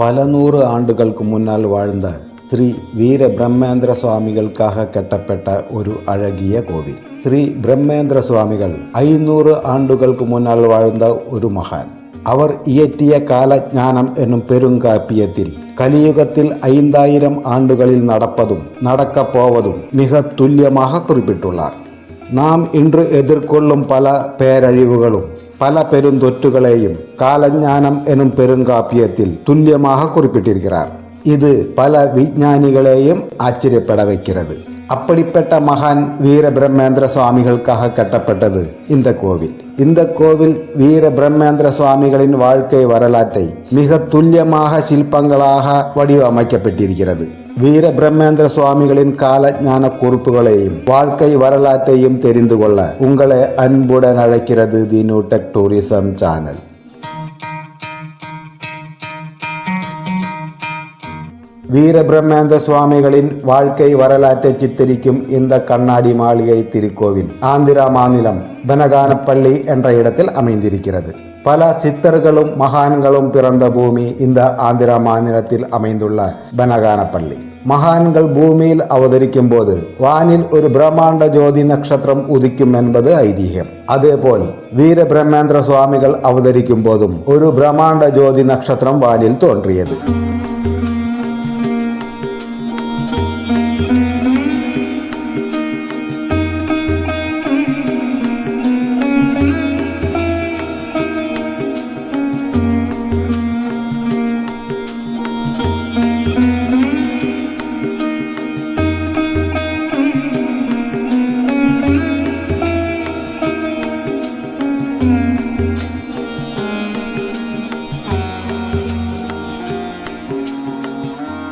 பல நூறு ஆண்டுகளுக்கு முன்னால் வாழ்ந்த ஸ்ரீ வீர பிரம்மேந்திர சுவாமிகளுக்காக கட்டப்பட்ட ஒரு அழகிய கோவில். ஸ்ரீ பிரம்மேந்திர சுவாமிகள் ஐநூறு ஆண்டுகளுக்கு முன்னால் வாழ்ந்த ஒரு மகான். அவர் இயற்றிய காலஜானம் என்னும் பெருங்காப்பியத்தில் கலியுகத்தில் ஐந்தாயிரம் ஆண்டுகளில் நடப்பதும் நடக்கப் போவதும் மிக துல்லியமாக குறிப்பிட்டுள்ளார். நாம் இன்று எதிர்கொள்ளும் பல பேரழிவுகளும் பல பெருந்தொற்றுகளையும் காலஞானம் எனும் பெருங்காப்பியத்தில் துல்லியமாக குறிப்பிட்டிருக்கிறார். இது பல விஞ்ஞானிகளையும் ஆச்சரியப்பட வைக்கிறது. அப்படிப்பட்ட மகான் வீர பிரம்மேந்திர சுவாமிகளுக்காக கட்டப்பட்டது இந்த கோவில். இந்த கோவில் வீர பிரம்மேந்திர சுவாமிகளின் வாழ்க்கை வரலாற்றை மிக துல்லியமாக சிற்பங்களாக வடிவமைக்கப்பட்டிருக்கிறது. வீர பிரம்மேந்திர சுவாமிகளின் கால ஞான குறிப்புகளையும் வாழ்க்கை வரலாற்றையும் தெரிந்து கொள்ள உங்களை அன்புடன் அழைக்கிறது the Newtech tourism channel Veerabrahmendra சுவாமிகளின் வாழ்க்கை வரலாற்றை சித்தரிக்கும் இந்த கண்ணாடி மாளிகை திருக்கோவில் ஆந்திரா மாநிலம் பனகானப்பள்ளி என்ற இடத்தில் அமைந்திருக்கிறது. பல சித்தர்களும் மகான்களும் பிறந்த பூமி இந்த ஆந்திரா மாநிலத்தில் அமைந்துள்ள பனகானப்பள்ளி. மகான்கள் பூமியில் அவதரிக்கும் போது வானில் ஒரு பிரம்மாண்ட ஜோதி நட்சத்திரம் உதிக்கும் என்பது ஐதீகம் அதேபோல் வீர பிரம்மேந்திர சுவாமிகள் அவதரிக்கும் போதும் ஒரு பிரம்மாண்ட ஜோதி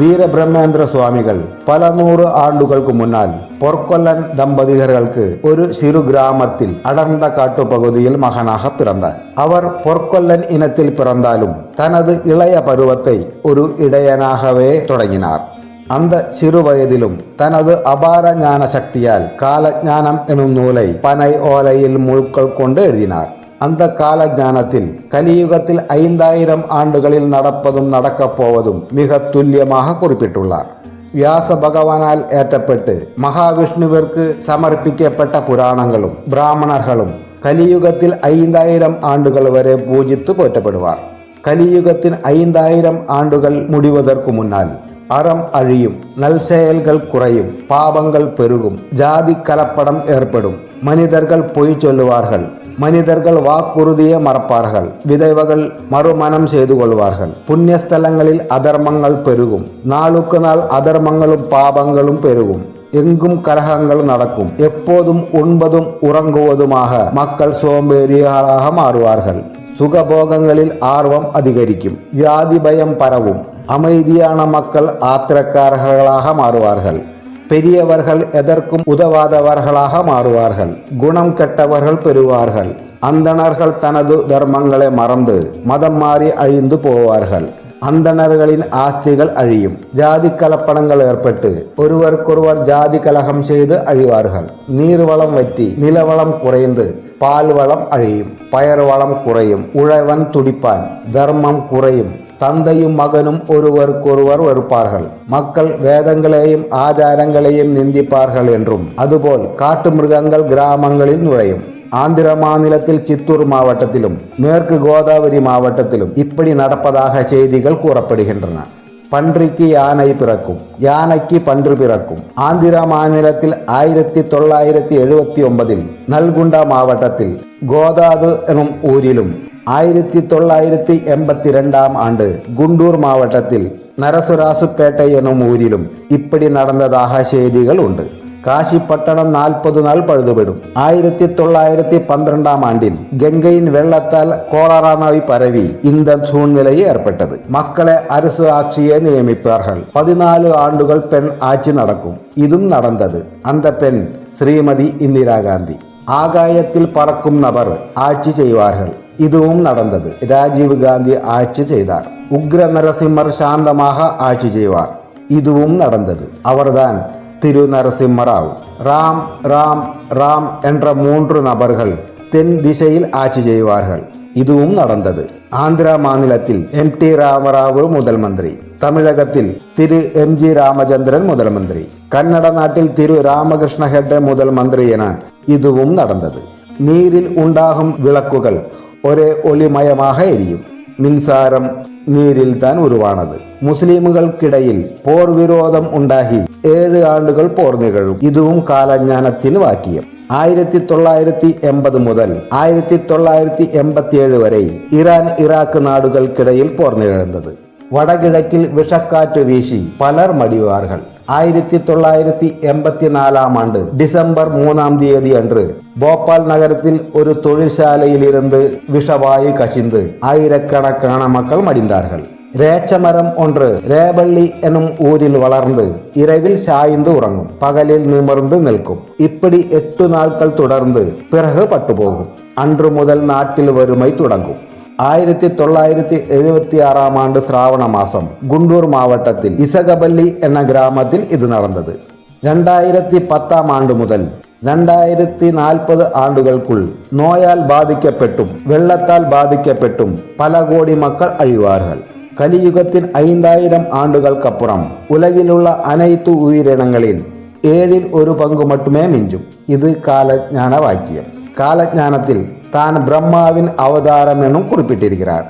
நட்சத்திரம் வானில் தோன்றியது வீர பிரம்மேந்திர சுவாமிகள் பல நூறு ஆண்டுகளுக்கு முன்னால் பொற்கொல்லன் தம்பதிகர்களுக்கு ஒரு சிறு கிராமத்தில் அடர்ந்த காட்டு பகுதியில் மகனாக பிறந்தார். அவர் பொற்கொல்லன் இனத்தில் பிறந்தாலும் தனது இளைய பருவத்தை ஒரு இடையனாகவே தொடங்கினார். அந்த சிறு வயதிலும் தனது அபார ஞான சக்தியால் கால ஞானம் எனும் நூலை பனை ஓலையில் முழுக்கள் கொண்டு எழுதினார். அந்த கால ஞானத்தில் கலியுகத்தில் ஐந்தாயிரம் ஆண்டுகளில் நடப்பதும் நடக்கப் போவதும் மிக துல்லியமாக குறிப்பிட்டுள்ளார். வியாச பகவானால் ஏற்றப்பட்டு மகாவிஷ்ணுவிற்கு சமர்ப்பிக்கப்பட்ட புராணங்களும் பிராமணர்களும் கலியுகத்தில் ஐந்தாயிரம் ஆண்டுகள் வரை பூஜித்து போற்றப்படுவார் கலியுகத்தின் ஐந்தாயிரம் ஆண்டுகள் முடிவதற்கு முன்னால் அறம் அழியும் நல் செயல்கள் குறையும் பாவங்கள் பெருகும் ஜாதி கலப்படம் ஏற்படும் மனிதர்கள் பொய் சொல்லுவார்கள் மனிதர்கள் வாக்குறுதியை மறப்பார்கள். விதவைகள் மறுமணம் செய்து கொள்வார்கள். புண்ணியஸ்தலங்களில் அதர்மங்கள் பெருகும். நாளுக்கு நாள் அதர்மங்களும் பாபங்களும் பெருகும். எங்கும் கலகங்கள் நடக்கும். எப்போதும் உண்பதும் உறங்குவதுமாக மக்கள் சோம்பேறிகளாக மாறுவார்கள். சுகபோகங்களில் ஆர்வம் அதிகரிக்கும். வியாதி பயம் பரவும். அமைதியான மக்கள் ஆத்திரக்காரர்களாக மாறுவார்கள். பெரியவர்கள் எதற்கும் உதவாதவர்களாக மாறுவார்கள். குணம் கெட்டவர்கள் பெறுவார்கள். அந்தணர்கள் தனது தர்மங்களை மறந்து மதம் மாறி அழிந்து போவார்கள். அந்தணர்களின் ஆஸ்திகள் அழியும். ஜாதி கலப்படங்கள் ஏற்பட்டு ஒருவருக்கொருவர் ஜாதி கலகம் செய்து அழிவார்கள். நீர்வளம் வற்றி நிலவளம் குறைந்து பால் வளம் அழியும். பயர் வளம் குறையும். உழவன் துடிப்பான். தர்மம் குறையும். தந்தையும் மகனும் ஒருவருக்கொருவர் வெறுப்பார்கள் மக்கள் வேதங்களையும் ஆச்சாரங்களையும் நிந்திப்பார்கள் என்றும். அதுபோல் காட்டு மிருகங்கள் கிராமங்களில் நுழையும். ஆந்திர மாநிலத்தில் சித்தூர் மாவட்டத்திலும் மேற்கு கோதாவரி மாவட்டத்திலும் இப்படி நடப்பதாக செய்திகள் கூறப்படுகின்றன. பன்றிக்கு யானை பிறக்கும் யானைக்கு பன்று பிறக்கும். ஆந்திர மாநிலத்தில் ஆயிரத்தி தொள்ளாயிரத்தி எழுபத்தி ஒன்பதில் நல்குண்டா மாவட்டத்தில் கோதாது எனும் ஊரிலும் ஆயிரத்தி தொள்ளாயிரத்தி எண்பத்தி ரெண்டாம் ஆண்டு குண்டூர் மாவட்டத்தில் நரசுராசுப்பேட்டை எனும் ஊரிலும் இப்படி நடந்ததாக செய்திகள் உண்டு காசிப்பட்டணம் நாற்பது நாள் பழுதுபடும் ஆயிரத்தி தொள்ளாயிரத்தி பன்னிரெண்டாம் ஆண்டில் கங்கையின் வெள்ளத்தால் கோலாரா நோய் பரவி இந்த சூழ்நிலை ஏற்பட்டது மக்களை அரசு ஆட்சியை நியமிப்பார்கள் பதினாலு ஆண்டுகள் பெண் ஆட்சி நடக்கும் இதுவும் நடந்தது அந்த பெண் ஸ்ரீமதி இந்திரா காந்தி ஆகாயத்தில் பறக்கும் நபர் ஆட்சி செய்வார்கள் இதுவும் நடந்தது ராஜீவ் காந்தி ஆட்சி செய்தார் உக்ர நரசிம்மர் சாந்தமாக ஆட்சி செய்வார் இதுவும் நடந்தது அவர்தான் திரு நரசிம்மராவ் ராம் ராம் ராம் என்ற மூன்று நபர்கள் தென் திசையில் ஆட்சி செய்வார்கள் இதுவும் நடந்தது ஆந்திரா மாநிலத்தில் எம் டி ராமராவு முதல் மந்திரி தமிழகத்தில் திரு எம் ஜி ராமச்சந்திரன் முதல் மந்திரி கன்னட நாட்டில் திரு ராமகிருஷ்ண ஹெட்டே முதல் மந்திரி என இதுவும் நடந்தது நீரில் உண்டாகும் விளக்குகள் ഒരേ ஒளிமயமாக எரியும் மின்சாரம் நீரில் தான் உருவானது മുസ്ലിമുകൾക്കിടയിൽ പോർ വിരോധം ഉണ്ടാകി ഏഴ് ആണ്ടുകൾ പോർ നികഴും. ഇതും കാലജ്ഞാനത്തിന് വാക്യം. ആയിരത്തി തൊള്ളായിരത്തി എൺപത് മുതൽ ആയിരത്തി തൊള്ളായിരത്തി എൺപത്തിയേഴ് വരെ ഇറാൻ ഇറാഖ് നാടുകൾക്കിടയിൽ പോർ നികഴുന്നത്. വടകിഴക്കിൽ വിഷക്കാറ്റ് വീശി പലർ മടിവാറുകൾ. ആയിരത്തി തൊള്ളായിരത്തി എൺപത്തി നാലാം ആണ്ട് ഡിസംബർ മൂന്നാം തീയതി അன்று ഭോപ്പാൽ നഗരത്തിൽ ഒരു തൊഴിൽശാലയിലിരുന്ന് விஷவாயு கசிந்து ஆயிரக்கணக்கான மக்கள் மடிந்தார்கள் ரேச்சமரம் ஒன்று ரேபள்ளி எனும் ஊரில் வளர்ந்து இரவில் சாய்ந்து உறங்கும் பகலில் நிமிர்ந்து நிற்கும் இப்படி எட்டு நாட்கள் தொடர்ந்து பிறகு பட்டுப்போகும் அன்று முதல் நாட்டில் வறுமை தொடங்கும் ஆயிரத்தி தொள்ளாயிரத்தி எழுபத்தி ஆறாம் ஆண்டு சிராவண மாசம் குண்டூர் மாவட்டத்தில் இசகபல்லி என்ற கிராமத்தில் இது நடந்தது ரெண்டாயிரத்தி பத்தாம் ஆண்டு முதல் രണ്ടായിരത്തി നാൽപ്പത് ആണ്ടുകൾക്കുൾ നോയാൽ ബാധിക്കപ്പെട്ടും വെള്ളത്താൽ ബാധിക്കപ്പെട്ടും പല കോടി മക്കൾ അഴിവാറുകൾ കലിയുഗത്തിൻ ഐന്തായിരം ആണ്ടുകൾക്കപ്പുറം ഉലകിലുള്ള അനൈത്തു ഉയരിനങ്ങളിൽ ഏഴിൽ ഒരു പങ്കു മട്ടുമേ മിഞ്ചും ഇത് കാലജ്ഞാന വാക്യം കാലജ്ഞാനത്തിൽ தான் பிரம்மாவின் அவதாரம் எனும் குறிப்பிட்டிருக்கிறார்.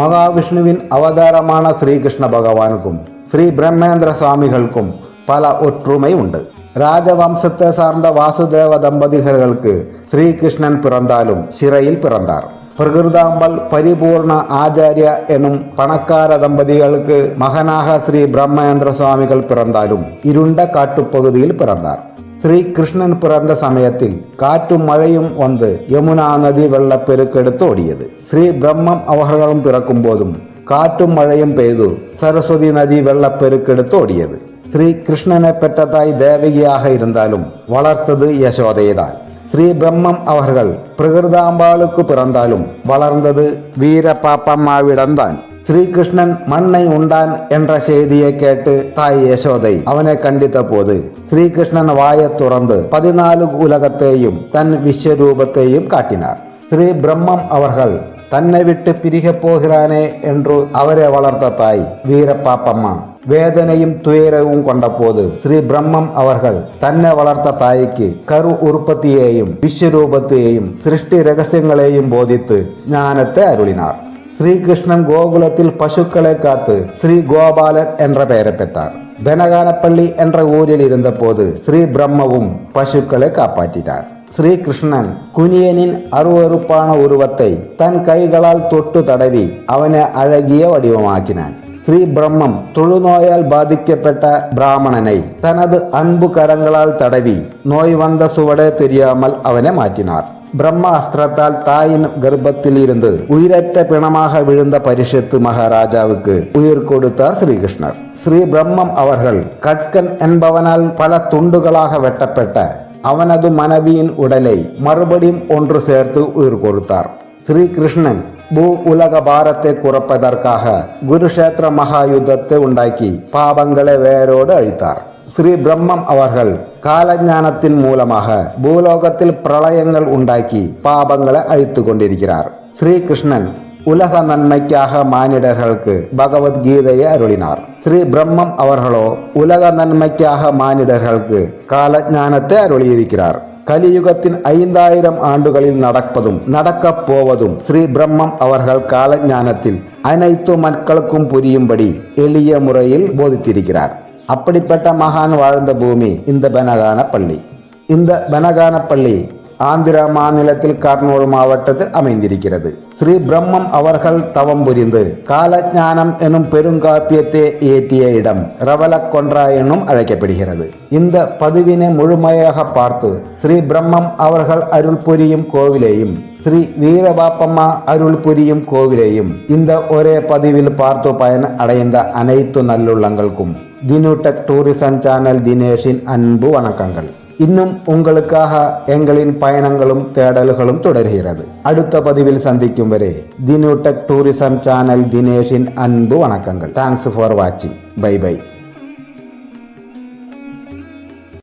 மகாவிஷ்ணுவின் அவதாரமான ஸ்ரீகிருஷ்ண பகவானுக்கும் ஸ்ரீ பிரம்மேந்திர சுவாமிகளுக்கும் பல ஒற்றுமை உண்டு. ராஜவம்சத்தை சார்ந்த வாசுதேவ தம்பதிகளுக்கு ஸ்ரீகிருஷ்ணன் பிறந்தாலும் சிறையில் பிறந்தார். பிரகிருதாம்பல் பரிபூர்ண ஆச்சாரிய எனும் பணக்கார தம்பதிகளுக்கு மகனாக ஸ்ரீ பிரம்மேந்திர சுவாமிகள் பிறந்தாலும் இருண்ட காட்டுப்பகுதியில் பிறந்தார். ஸ்ரீ கிருஷ்ணன் பிறந்த சமயத்தில் காற்றும் மழையும் வந்து யமுனா நதி வெள்ளப்பெருக்கெடுத்து ஓடியது ஸ்ரீ பிரம்மம் அவர்களும் பிறக்கும் போதும் காற்றும் மழையும் பெய்து சரஸ்வதி நதி வெள்ளப்பெருக்கெடுத்து ஓடியது ஸ்ரீ கிருஷ்ணனை பெற்ற தாய் தேவகியாக இருந்தாலும் வளர்த்தது யசோதைதான் ஸ்ரீ பிரம்மம் அவர்கள் பிரகிருதாம்பாளுக்கு பிறந்தாலும் வளர்ந்தது வீர பாப்பம்மாவிடம்தான் ஸ்ரீகிருஷ்ணன் மண்ணை உண்டான் என்ற செய்தியை கேட்டு தாய் யசோதை அவனை கண்டித்த போது ஸ்ரீகிருஷ்ணன் வாயை துறந்து பதினாலு உலகத்தையும் தன் விஸ்வரூபத்தையும் காட்டினார். ஸ்ரீ பிரம்மம் அவர்கள் தன்னை விட்டு பிரிகப் போகிறானே என்று அவரை வளர்த்த தாய் வீரப்பாப்பம்மா வேதனையும் துயரவும் கொண்டபோது ஸ்ரீ பிரம்மம் அவர்கள் தன்னை வளர்த்த தாய்க்கு கரு உற்பத்தியையும் விஸ்வரூபத்தையும் சிருஷ்டி ரகசியங்களையும் போதித்து ஞானத்தை அருளினார். ஸ்ரீகிருஷ்ணன் கோகுலத்தில் பசுக்களை காத்து ஸ்ரீ கோபாலன் என்ற பெயரை பெற்றார். பெனகானப்பள்ளி என்ற ஊரில் இருந்தபோது ஸ்ரீ பிரம்மவும் பசுக்களை காப்பாற்றினார். ஸ்ரீகிருஷ்ணன் குனியனின் அருவறுப்பான உருவத்தை தன் கைகளால் தொட்டு தடவி அவனை அழகிய வடிவமாக்கினான். ஸ்ரீ பிரம்மம் தொழுநோயால் பாதிக்கப்பட்ட பிராமணனை தனது அன்பு கரங்களால் தடவி நோய் வந்த சுவடே தெரியாமல் அவனை மாற்றினார். பிரம்ம அஸ்திரத்தால் தாயின் கர்ப்பத்தில் இருந்து உயிரற்ற பிணமாக விழுந்த பரிஷத்து மகாராஜாவுக்கு உயிர் கொடுத்தார் ஸ்ரீகிருஷ்ணர். ஸ்ரீ பிரம்மம் அவர்கள் கட்கன் என்பவனால் பல துண்டுகளாக வெட்டப்பட்ட அவனது மனைவியின் உடலை மறுபடியும் ஒன்று சேர்த்து உயிர் கொடுத்தார். ஸ்ரீகிருஷ்ணன் பூ உலக பாரத்தை குறப்பதற்காக குருஷேத்திர மகாயுத்தத்தை உண்டாக்கி பாபங்களை வேரோடு அழித்தார். ஸ்ரீ பிரம்மம் அவர்கள் காலஞானத்தின் மூலமாக பூலோகத்தில் பிரளயங்கள் உண்டாக்கி பாபங்களை அழித்து கொண்டிருக்கிறார். ஸ்ரீகிருஷ்ணன் உலக நன்மைக்காக மானிடர்களுக்கு பகவத்கீதையை அருளினார். ஸ்ரீ பிரம்மம் அவர்களோ உலக நன்மைக்காக மானிடர்களுக்கு காலஞானத்தை அருளியிருக்கிறார். கலியுகத்தின் ஐந்தாயிரம் ஆண்டுகளில் நடப்பதும் நடக்கப் போவதும் ஸ்ரீ பிரம்மம் அவர்கள் காலஞானத்தில் அனைத்து மக்களுக்கும் புரியும்படி எளிய முறையில் போதித்திருக்கிறார். அப்படிப்பட்ட மகான் வாழ்ந்த பூமி இந்த பெனகான பள்ளி. இந்த பெனகான பள்ளி ஆந்திர மாநிலத்தில் கர்னூல் மாவட்டத்தில் அமைந்திருக்கிறது. ஸ்ரீ பிரம்மம் அவர்கள் தவம் புரிந்து காலஜானம் எனும் பெருங்காப்பியத்தை இயற்றிய இடம் ரவலக்கொன்றா எனும் அழைக்கப்படுகிறது. இந்த பதிவினை முழுமையாக பார்த்து ஸ்ரீ பிரம்மம் அவர்கள் அருள் புரியும் கோவிலையும் ஸ்ரீ வீரபாப்பம்மா அருள் புரியும் கோவிலையும் இந்த ஒரே பதிவில் பார்த்து பயன் அடைந்த அனைத்து நல்லுள்ளங்களுக்கும் தினுடெக் டூரிசம் சேனல் தினேஷின் அன்பு வணக்கங்கள் இன்னும் உங்களுக்காக எங்களின் பயணங்களும் தேடல்களும் தொடர்கிறது அடுத்த பதிவில் சந்திக்கும் வரை தினுடெக் டூரிசம் சேனல் தினேஷின் அன்பு வணக்கங்கள் தேங்க்ஸ் ஃபார் வாட்சிங் பை பை